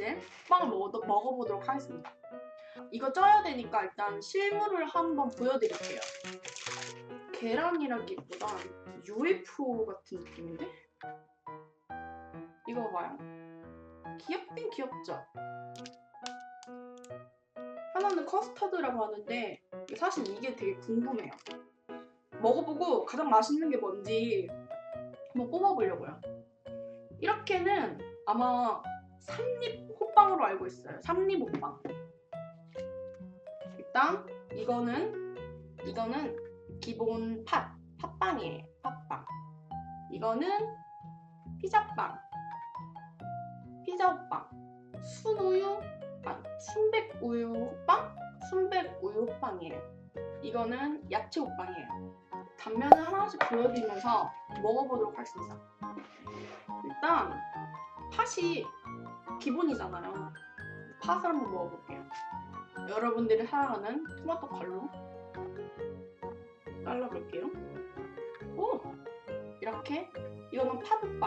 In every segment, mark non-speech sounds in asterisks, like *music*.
번째 빵을 먹어, 먹어보도록 하겠습니다. 이거 쪄야 되니까 일단 실물을 한번 보여드릴게요. 계란이라기보다 UFO 같은 느낌인데? 이거 봐요. 귀엽긴 귀엽죠? 하나는 커스터드라고 하는데 사실 이게 되게 궁금해요. 먹어보고 가장 맛있는 게 뭔지 한번 뽑아보려고요. 이렇게는 아마 삼립 호빵으로 알고 있어요. 삼립 호빵. 일단 이거는 이거는 기본 팥 팥빵이에요. 팥빵. 이거는 피자빵. 피자빵. 순우유 아 순백 우유 호빵? 순백 우유 호빵이에요. 이거는 야채 호빵이에요. 단면을 하나씩 보여드리면서 먹어보도록 하겠습니다. 일단 팥이 기본이잖아요. 팥을 한번 먹어볼게요. 여러분들이 사랑하는 토마토 칼로 잘라볼게요. 오! 이렇게 이거는 팥빵.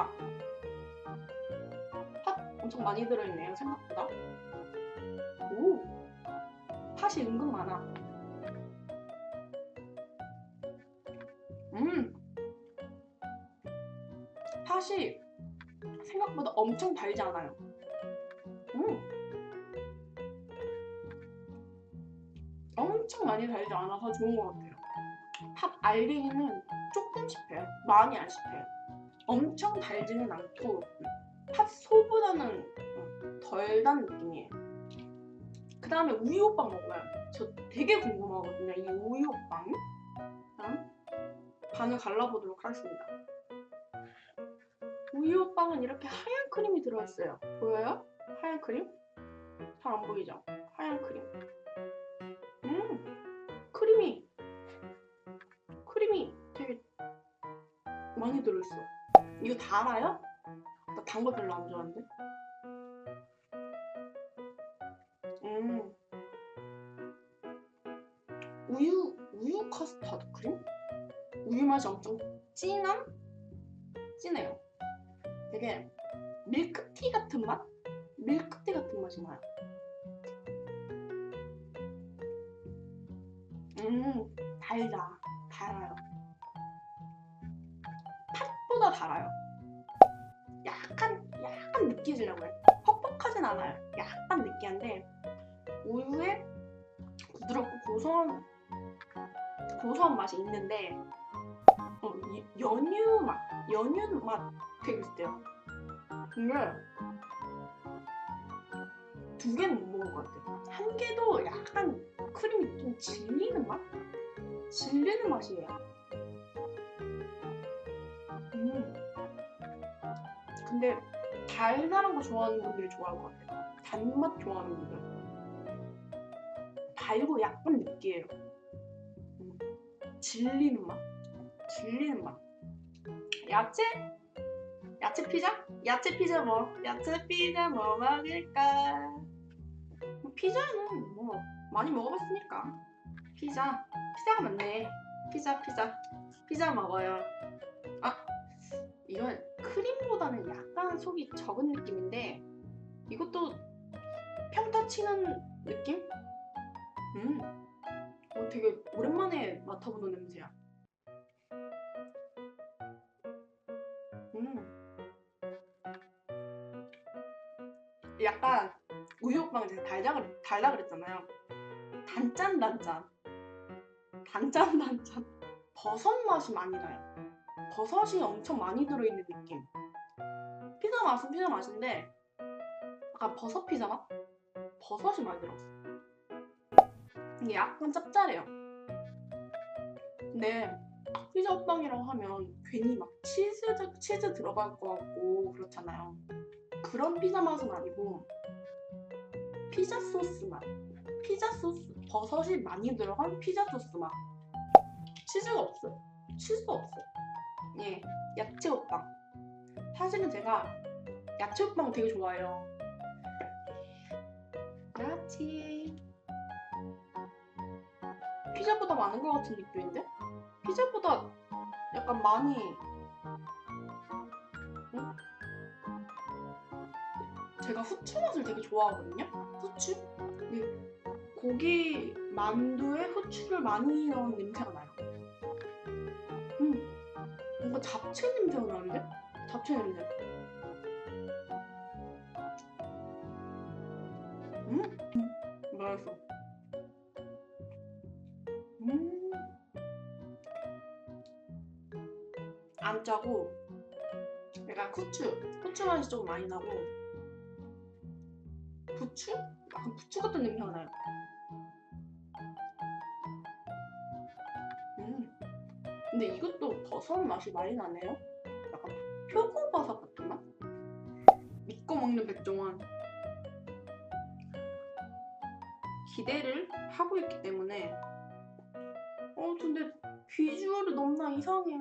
팥 엄청 많이 들어있네요, 생각보다. 오! 팥이 은근 많아. 음! 팥이 생각보다 엄청 달지 않아요. 엄청 많이 달지 않아서 좋은 것 같아요. 팥 알갱이는 조금 씹혀요. 많이 안 씹혀요. 엄청 달지는 않고 팥 소보다는 음, 덜단 느낌이에요. 그 다음에 우유호빵 먹어요. 저 되게 궁금하거든요. 이 우유호빵. 일단 반을 갈라보도록 하겠습니다. 우유호빵은 이렇게 하얀 크림이 들어있어요. 보여요? 하얀 크림? 잘 안 보이죠? 하얀 크림. 많이 들어있어. 이거 달아요? 나 단 거 별로 안 좋아하는데. 음, 우유 우유 커스터드 크림? 우유 맛이 엄청 진한? 진해요. 되게 밀크티 같은 맛? 밀크티 같은 맛이 나요. 음, 달다. 약간, 약간 느끼지라고 해요. 퍽퍽하진 않아요. 약간 느끼한데, 우유에 부드럽고 고소한, 고소한 맛이 있는데, 어, 이- 연유 맛, 연유 맛 되게 있어요. 근데, 두 개는 못 먹은 것 같아요. 한 개도 약간 크림이 좀 질리는 맛? 질리는 맛이에요. 근데 달달한 거 좋아하는 분들이 좋아할 것 같아요. 단맛 좋아하는 분들. 달고 약간 느끼해요. 음. 질리는 맛? 질리는 맛. 야채? 야채 피자? 야채 피자 뭐? 야채 피자 뭐 먹을까? 뭐 피자는 뭐 많이 먹어봤으니까. 피자. 피자가 맞네. 피자, 피자. 피자 먹어요. 아, 이건 크림보다는 약간 속이 적은 느낌인데, 이것도 평타 치는 느낌? 음, 어, 되게 오랜만에 맡아보는 냄새야. 음, 약간 우유빵 제가 달다, 그랬, 달다 그랬잖아요. 단짠 단짠. 단짠 단짠. 버섯 맛이 많이 나요. 버섯이 엄청 많이 들어있는 느낌. 피자 맛은 피자 맛인데 약간 버섯 피자 맛? 버섯이 많이 들어있어. 이게 약간 짭짤해요. 근데 피자 호빵이라고 하면 괜히 막 치즈 치즈 들어갈 것 같고 그렇잖아요. 그런 피자 맛은 아니고 피자 소스 맛. 피자 소스 버섯이 많이 들어간 피자 소스 맛. 치즈가 없어요. 치즈가 없어. 예, 야채 호빵. 사실은 제가 야채 호빵 되게 좋아해요. 야채. 피자보다 많은 것 같은 느낌인데? 피자보다 약간 많이. 응? 제가 후추 맛을 되게 좋아하거든요. 후추? 근데 고기 만두에 후추를 많이 넣은 냄새가 나요. 잡채 냄새가 나는데? 잡채 냄새. 음, 음, 맛있어. 음, 안 짜고 약간 후추, 후추 맛이 좀 많이 나고 부추? 약간 부추 같은 냄새가 나요. 근데 이것도 버섯 맛이 많이 나네요. 약간 표고버섯 같은 맛? 믿고 먹는 백종원. 기대를 하고 있기 때문에 어 근데 비주얼이 너무나 이상해.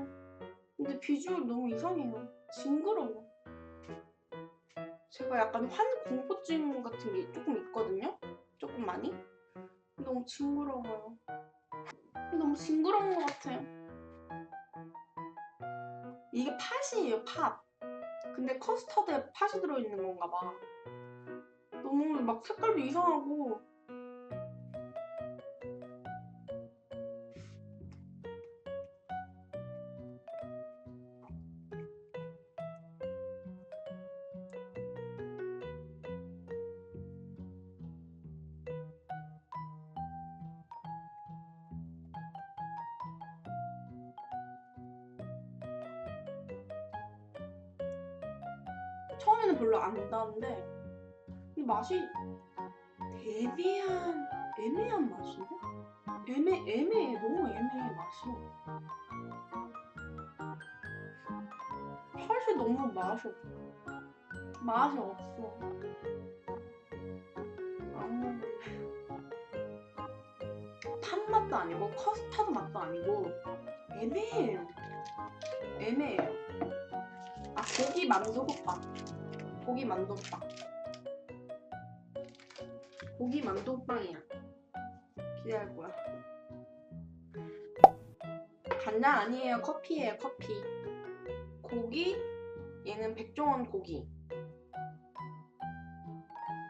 근데 비주얼 너무 이상해요. 징그러워. 제가 약간 환 공포증 같은 게 조금 있거든요. 조금 많이. 너무 징그러워요. 너무 징그러운 것 같아요. 이게 팥이에요, 팥. 근데 커스터드에 팥이 들어있는 건가 봐. 너무 막 색깔도 이상하고. 처음에는 별로 안 나는데 이 맛이 애매한 애매한 맛인데? 애매 애매해 너무 애매해 맛이. 팥이 너무 맛이 없어. 맛이 없어. 음. 팥 맛도 아니고 커스터드 맛도 아니고 애매해요. 애매해요. 아 고기 만두국밥. 고기 만두국밥. 고기 만두국빵이야. 기대할 거야. 간장 아니에요. 커피예요. 커피. 고기. 얘는 백종원 고기.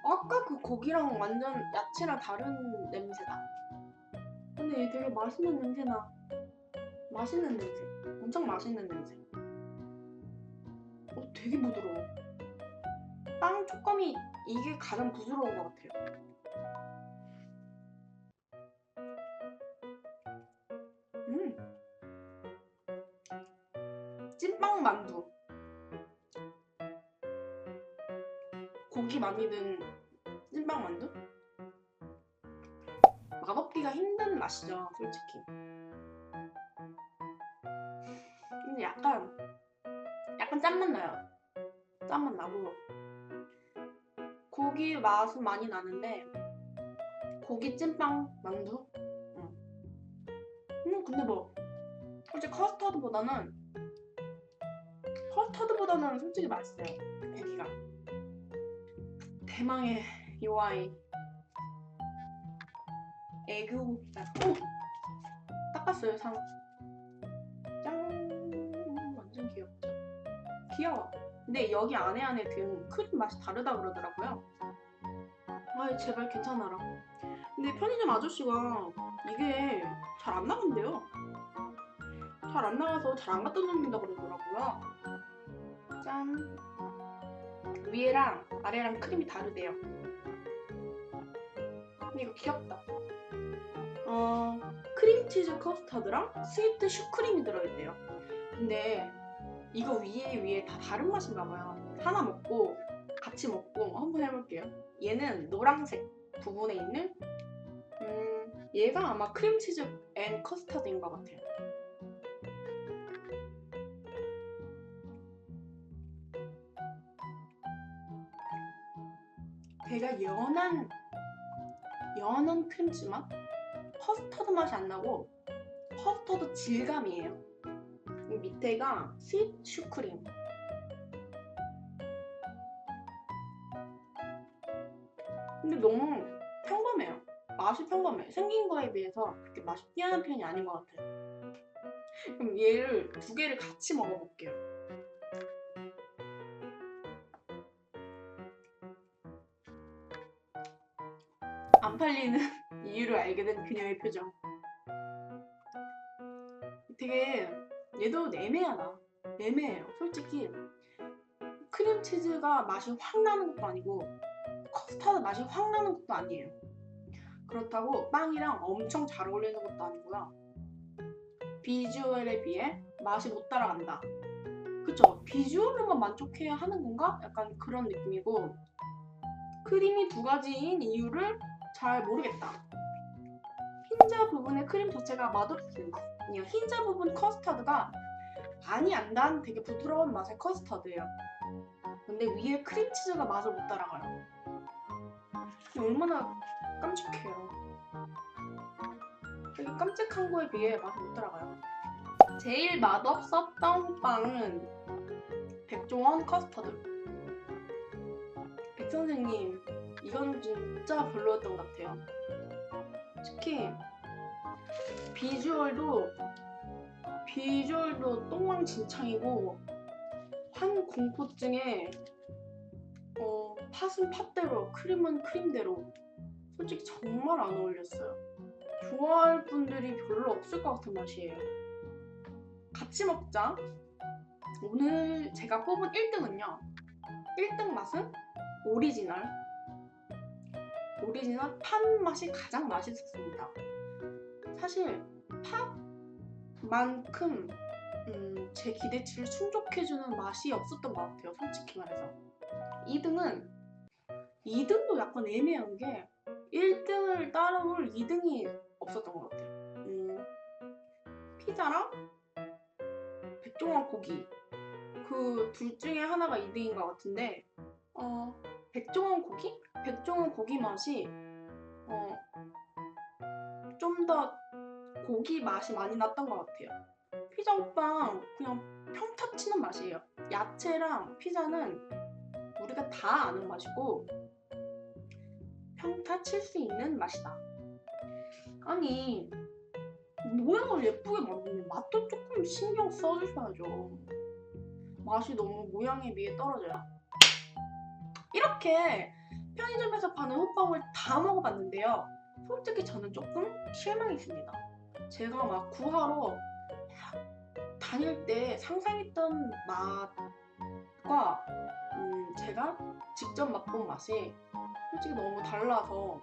아까 그 고기랑 완전 야채랑 다른 냄새다. 근데 얘 되게 맛있는 냄새나. 맛있는 냄새. 엄청 맛있는 냄새. 어, 되게 부드러워. 빵 촉감이 이게 가장 부드러운 것 같아요. 음. 찐빵 만두. 고기 많이 든 찐빵 만두? 맛없기가 힘든 맛이죠, 솔직히. 근데 약간 약간 짠맛 나요. 짠맛 나고 고기 맛은 많이 나는데 고기 찐빵 만두? 응. 음 근데 뭐 솔직히 커스터드보다는 커스터드보다는 솔직히 맛있어요. 고기가 대망의 요 아이 에그 고기가 오! 닦았어요 상. 짠 완전 귀엽죠. 귀여워. 근데 여기 안에 안에 든 크림 맛이 다르다 그러더라고요. 아 제발 괜찮아라. 근데 편의점 아저씨가 이게 잘 안 나간대요. 잘 안 나가서 잘 안 갖다 놓는다 그러더라고요. 짠. 위에랑 아래랑 크림이 다르대요. 근데 이거 귀엽다. 어, 크림치즈 커스터드랑 스위트 슈크림이 들어있대요. 근데 이거 위에 위에 다 다른 맛인가 봐요. 하나 먹고 같이 먹고 한번 해볼게요. 얘는 노란색 부분에 있는 음, 얘가 아마 크림치즈 앤 커스터드인 것 같아요. 되게 연한 연한 크림치 맛? 커스터드 맛이 안 나고 커스터드 질감이에요. 이 밑에가 스윗 슈크림. 근데 너무 평범해요. 맛이 평범해. 생긴 거에 비해서 그렇게 맛이 뛰어난 편이 아닌 것 같아요. 그럼 얘를 두 개를 같이 먹어볼게요. 안 팔리는 *laughs* 이유를 알게 된 그녀의 표정. 되게 얘도 애매하다. 애매해요. 솔직히 크림치즈가 맛이 확 나는 것도 아니고 커스타드 맛이 확 나는 것도 아니에요. 그렇다고 빵이랑 엄청 잘 어울리는 것도 아니고요. 비주얼에 비해 맛이 못 따라간다. 그쵸? 비주얼로만 만족해야 하는 건가? 약간 그런 느낌이고 크림이 두 가지인 이유를 잘 모르겠다. 흰자 부분의 크림 자체가 맛없습니 다. 아니요, 흰자 부분 커스터드가 많이 안 단 되게 부드러운 맛의 커스터드예요. 근데 위에 크림치즈가 맛을 못 따라가요. 얼마나 깜찍해요. 되게 깜찍한 거에 비해 맛이 못 따라가요. 제일 맛없었던 빵은 백종원 커스터드. 백 선생님, 이건 진짜 별로였던 것 같아요. 특히 비주얼도 비주얼도 똥망진창이고 한 공포증에 어, 팥은 팥대로 크림은 크림대로 솔직히 정말 안 어울렸어요. 좋아할 분들이 별로 없을 것 같은 맛이에요. 같이 먹자. 오늘 제가 뽑은 1등은요. 1등 맛은 오리지널. 오리지널 팥 맛이 가장 맛있었습니다. 사실 팥만큼 음, 제 기대치를 충족해주는 맛이 없었던 것 같아요. 솔직히 말해서. 2등은 2등도 약간 애매한 게 1등을 따라올 2등이 없었던 것 같아요. 음, 피자랑 백종원 고기 그 둘 중에 하나가 2등인 것 같은데 어, 백종원 고기? 백종원 고기 맛이 어, 좀더 고기 맛이 많이 났던 것 같아요. 피자 호빵 그냥 평타 치는 맛이에요. 야채랑 피자는 우리가 다 아는 맛이고 평타 칠 수 있는 맛이다. 아니 모양을 예쁘게 만드는데 맛도 조금 신경 써주셔야죠. 맛이 너무 모양에 비해 떨어져요. 이렇게 편의점에서 파는 호빵을 다 먹어봤는데요. 솔직히 저는 조금 실망했습니다. 제가 막 구하러 다닐 때 상상했던 맛과 음, 제가 직접 맛본 맛이 솔직히 너무 달라서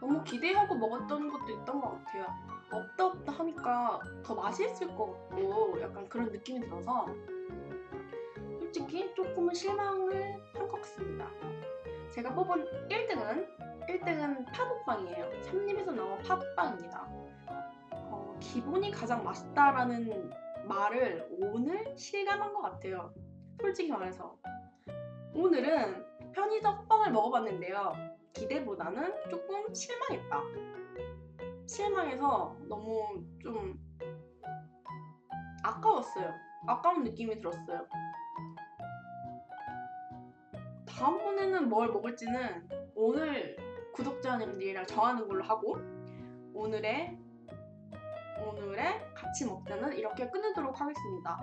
너무 기대하고 먹었던 것도 있던 것 같아요. 없다 없다 하니까 더 맛있을 것 같고 약간 그런 느낌이 들어서 솔직히 조금은 실망을 한 것 같습니다. 제가 뽑은 1등은 1등은 팥호빵이에요. 삼림에서 나온 팥빵입니다. 어, 기본이 가장 맛있다라는 말을 오늘 실감한 것 같아요. 솔직히 말해서 오늘은 편의점 빵을 먹어봤는데요. 기대보다는 조금 실망했다. 실망해서 너무 좀 아까웠어요. 아까운 느낌이 들었어요. 다음번에는 뭘 먹을지는 오늘 구독자님들이랑 정하는 걸로 하고 오늘의 오늘의 같이 먹자는 이렇게 끝내도록 하겠습니다.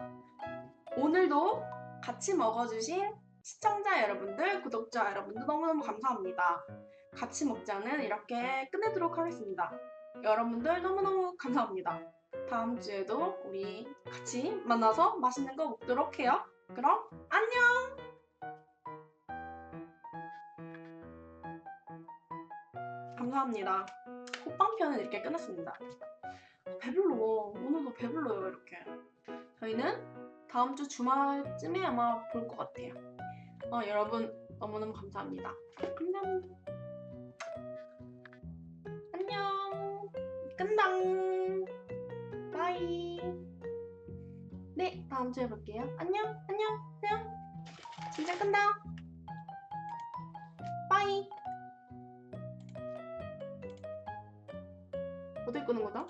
오늘도 같이 먹어주신 시청자 여러분들, 구독자 여러분들 너무너무 감사합니다. 같이 먹자는 이렇게 끝내도록 하겠습니다. 여러분들 너무너무 감사합니다. 다음 주에도 우리 같이 만나서 맛있는 거 먹도록 해요. 그럼 안녕! 감사합니다. 호빵편은 이렇게 끝났습니다. 배불러. 오늘도 배불러요, 이렇게. 저희는 다음 주 주말쯤에 아마 볼 것 같아요. 어, 여러분 너무너무 감사합니다. 안녕. 안녕. 끝당. 바이. 네, 다음 주에 볼게요. 안녕, 안녕, 안녕. 진짜 끝다. 바이. 끄는 거죠?